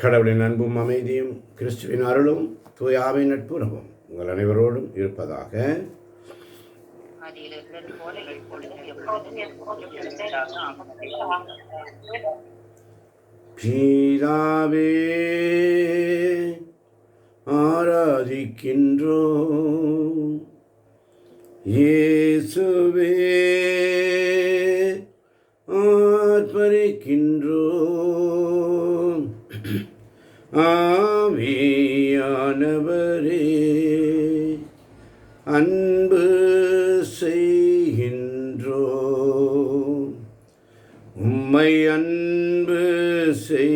கடவுளின் அன்பும் அமைதியும் கிறிஸ்துவின் அருளும் தூயாவின் நட்புறவும் உங்கள் அனைவரோடும் இருப்பதாக. பீதாவே ஆராதிக்கின்றோ இயேசுவே ஆர்ப்பரிக்கின்ற ஆவியானவரே அன்பு செய்கின்றோம். உம்மை அன்பு செய்கின்றோம்.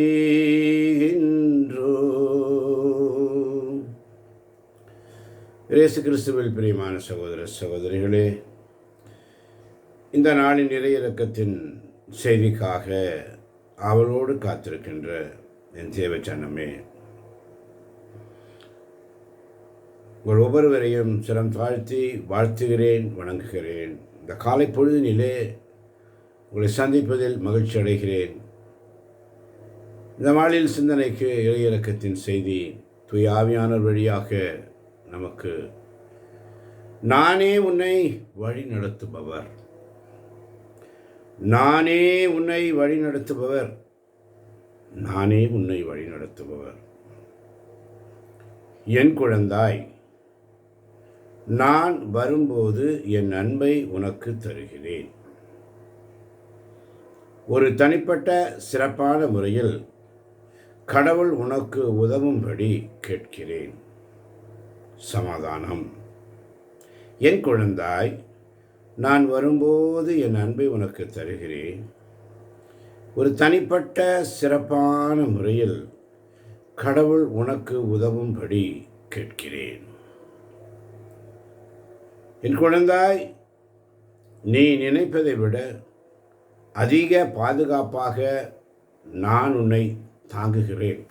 இயேசு கிறிஸ்துவில் பிரியமான சகோதர சகோதரிகளே இந்த நாளின் இறையிறக்கத்தின் செய்திக்காக அவரோடு காத்திருக்கின்ற என் தேவச்சனமே உங்கள் ஒவ்வொருவரையும் சிரம் தாழ்த்தி வாழ்த்துகிறேன் வணங்குகிறேன். இந்த காலை பொழுதினிலே உங்களை சந்திப்பதில் மகிழ்ச்சி அடைகிறேன். இந்த நாளில் சிந்தனைக்கு இளையிறக்கத்தின் செய்தி துயாவியானவர் வழியாக நமக்கு. நானே உன்னை வழி நடத்துபவர். நானே உன்னை வழி நடத்துபவர். நானே உன்னை வழிநடத்துபவர். என் குழந்தாய் நான் வரும்போது என் அன்பை உனக்கு தருகிறேன். ஒரு தனிப்பட்ட சிறப்பான முறையில் கடவுள் உனக்கு உதவும்படி கேட்கிறேன். சமாதானம். என் குழந்தாய் நான் வரும்போது என் அன்பை உனக்கு தருகிறேன். ஒரு தனிப்பட்ட சிறப்பான முறையில் கடவுள் உனக்கு உதவும்படி கேட்கிறேன். என் குழந்தாய் நீ நினைப்பதை விட அதிக பாதுகாப்பாக நான் உன்னை தாங்குகிறேன்.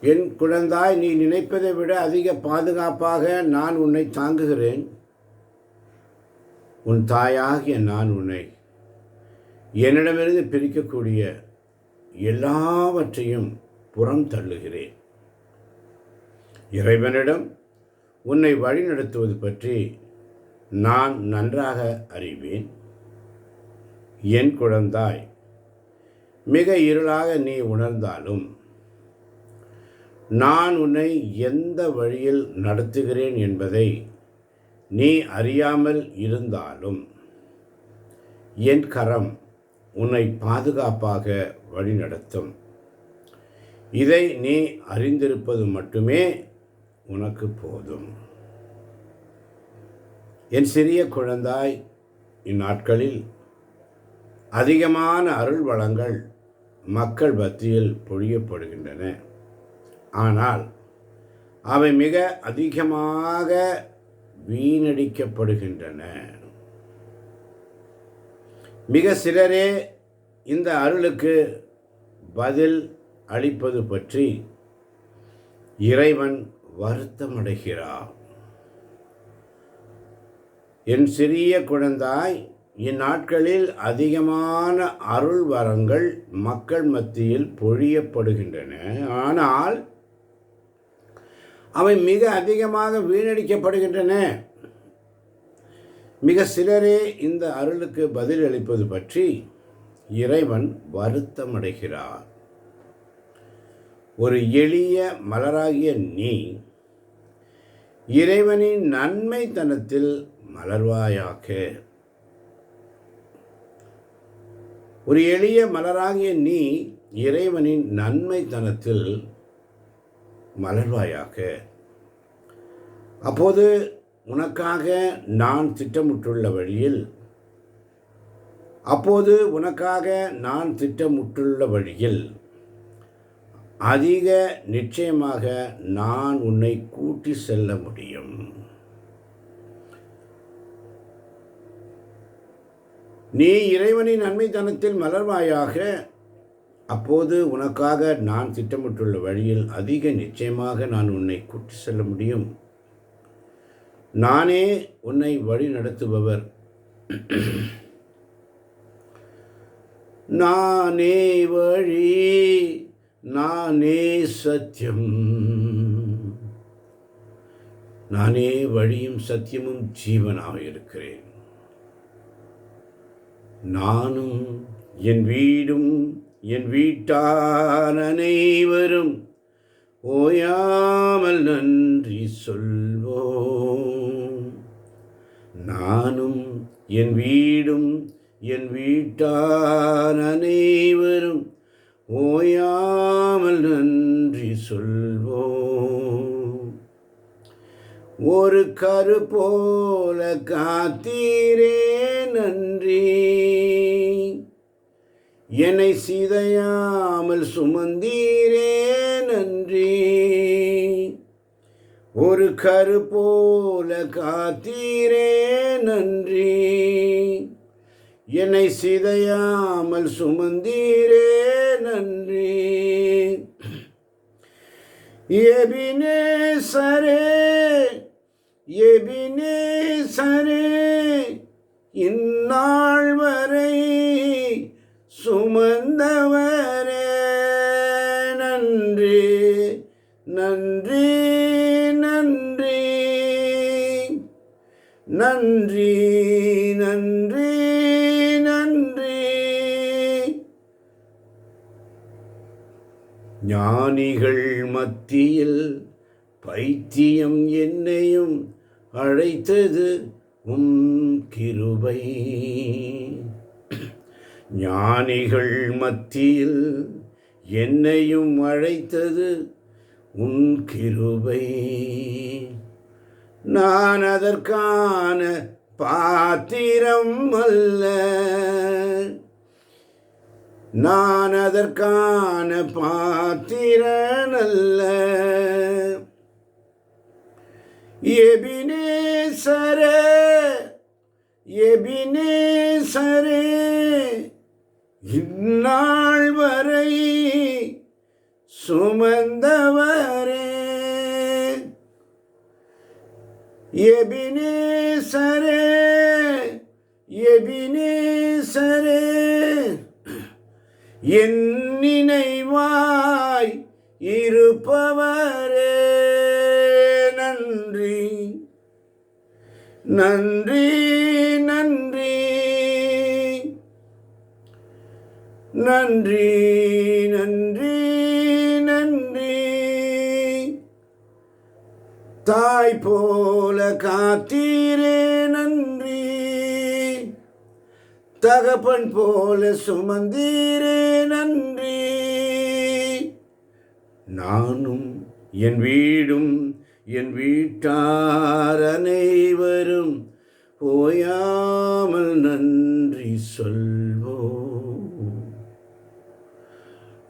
என் குழந்தாய் நீ நினைப்பதை விட அதிக பாதுகாப்பாக நான் உன்னை தாங்குகிறேன். உன் தாயாகிய நான் உன்னை என்னிடமிருந்து பிரிக்கக்கூடிய எல்லாவற்றையும் புறம் தள்ளுகிறேன். இறைவனிடம் உன்னை வழிநடத்துவது பற்றி நான் நன்றாக அறிவேன். என் குழந்தாய் மிக இருளாக நீ உணர்ந்தாலும் நான் உன்னை எந்த வழியில் நடத்துகிறேன் என்பதை நீ அறியாமல் இருந்தாலும் என் கரம் உன்னை பாதுகாப்பாக வழிநடத்தும். இதை நீ அறிந்திருப்பது மட்டுமே உனக்கு போதும். என் சிறிய குழந்தாய் இந்நாட்களில் அதிகமான அருள் வளங்கள் மக்கள் மத்தியில் பொழியப்படுகின்றன. ஆனால் அவை மிக அதிகமாக வீணடிக்கப்படுகின்றன. மிக சிலரே இந்த அருளுக்கு பதில் அளிப்பது பற்றி இறைவன் வருத்தமடைகிறார். என் சிறிய குழந்தாய் இந்நாட்களில் அதிகமான அருள் வரங்கள் மக்கள் மத்தியில் பொழியப்படுகின்றன. ஆனால் அவை மிக அதிகமாக வீணடிக்கப்படுகின்றன. மிக சிலரே இந்த அருளுக்கு பதிலளிப்பது பற்றி இறைவன் வருத்தமடைகிறார். ஒரு எளிய மலராகிய நீ இறைவனின் நன்மைத்தனத்தில் மலர்வாயாக. ஒரு எளிய மலராகிய நீ இறைவனின் நன்மைத்தனத்தில் மலர்வாயாக. அப்போது உனக்காக நான் திட்டமிட்டுள்ள வழியில் அப்போது உனக்காக நான் திட்டமிட்டுள்ள வழியில் அதிக நிச்சயமாக நான் உன்னை கூட்டி செல்ல முடியும். நீ இறைவனின் நன்மைத்தனத்தில் மலர்வாயாக அப்போது உனக்காக நான் திட்டமிட்டுள்ள வழியில் அதிக நிச்சயமாக நான் உன்னை கூட்டி செல்ல முடியும். நானே உன்னை வழி நடத்துபவர். நானே வழி நானே சத்தியம். நானே வழியும் சத்தியமும் ஜீவனாக இருக்கிறேன். நானும் என் வீடும் என் வீட்டார் அனைவரும் ஓயாமல் நன்றி சொல்வோம். நானும் என் வீடும் என் வீட்டார் அனைவரும் ஓயாமல் நன்றி சொல்வோம். ஒரு கரு போல காத்தீரே என்னை சிதையாமல் சுமந்தீரே நன்றி. ஒரு கரு போல காத்தீரே நன்றி. என்னை சிதையாமல் சுமந்தீரே நன்றி. எபினே சரே எபினே சரே இந்நாள் வரை சுமந்தவரே நன்றி நன்றி நன்றி நன்றி நன்றி நன்றி. ஞானிகள் மத்தியில் பைத்தியம் என்னையும் அழைத்தது உம் கிருபை. ஞானிகள் மத்தியில் என்னையும் அழைத்தது உன் கிருபை. நான் அதற்கான பாத்திரம் அல்ல. நான் அதற்கான பாத்திரன் அல்ல. எபினேசரே எபினேசரே. இந்நாள் வரை சுமந்தவரே. எபினேசரே எபினேசரே என் நினைவாய் இருப்பவரே. நன்றி நன்றி நன்றி. நன்றி நன்றி நன்றி. தாய் போல காத்தீரே நன்றி. தகப்பன் போல சுமந்தீரே நன்றி. நானும் என் வீடும் என் வீட்டார் அனைவரும் ஓயாமல் நன்றி சொல்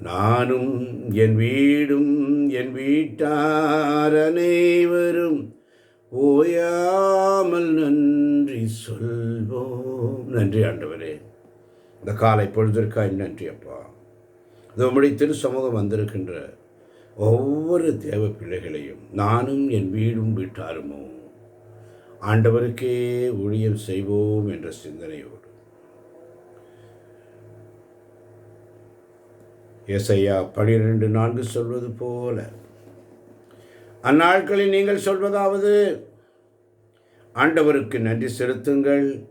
நானும் என் வீடும் என் வீட்டார் அனைவரும் ஓயாமல் நன்றி சொல்வோம். நன்றி ஆண்டவரே. இந்த காலை பொழுதிற்காய் நன்றி அப்பா. இது உம்முடைய திரு சமூகம் வந்திருக்கின்ற ஒவ்வொரு தேவ பிள்ளைகளையும் நானும் என் வீடும் வீட்டாருமோ. ஆண்டவருக்கே ஊழியம் செய்வோம் என்ற சிந்தனையோடு ஏசையா பனிரெண்டு நான்கு சொல்வது போல அந்நாட்களில் நீங்கள் சொல்வதாவது ஆண்டவருக்கு நன்றி செலுத்துங்கள்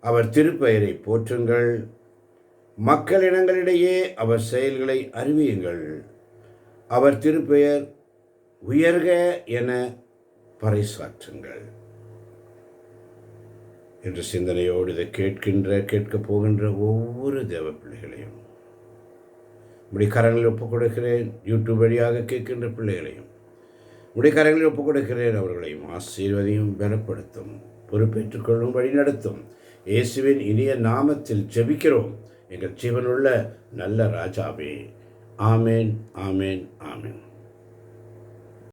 அவர் திருப்பெயரை போற்றுங்கள் மக்களிடங்களிடையே அவர் செயல்களை அறிவியுங்கள் அவர் திருப்பெயர் உயர்க என பறைசாற்றுங்கள். என்ற சிந்தனையோடு இதை கேட்கின்ற கேட்கப் போகின்ற ஒவ்வொரு தேவ பிள்ளைகளையும் முடிக்காரங்களில் கரங்களில் ஒப்புக் கொடுக்கிறேன் யூடியூப் வழியாக கேட்கின்ற பிள்ளைகளையும் உடைய கரங்களில் ஒப்புக் கொடுக்கிறேன் அவர்களையும் ஆசீர்வதியும் பலப்படுத்தும் பொறுப்பேற்றுக்கொள்ளும் வழி நடத்தும் இயேசுவின் இனிய நாமத்தில் ஜெபிக்கிறோம். எங்கள் ஜீவனுள்ள நல்ல ராஜாவே. ஆமேன் ஆமேன் ஆமேன்.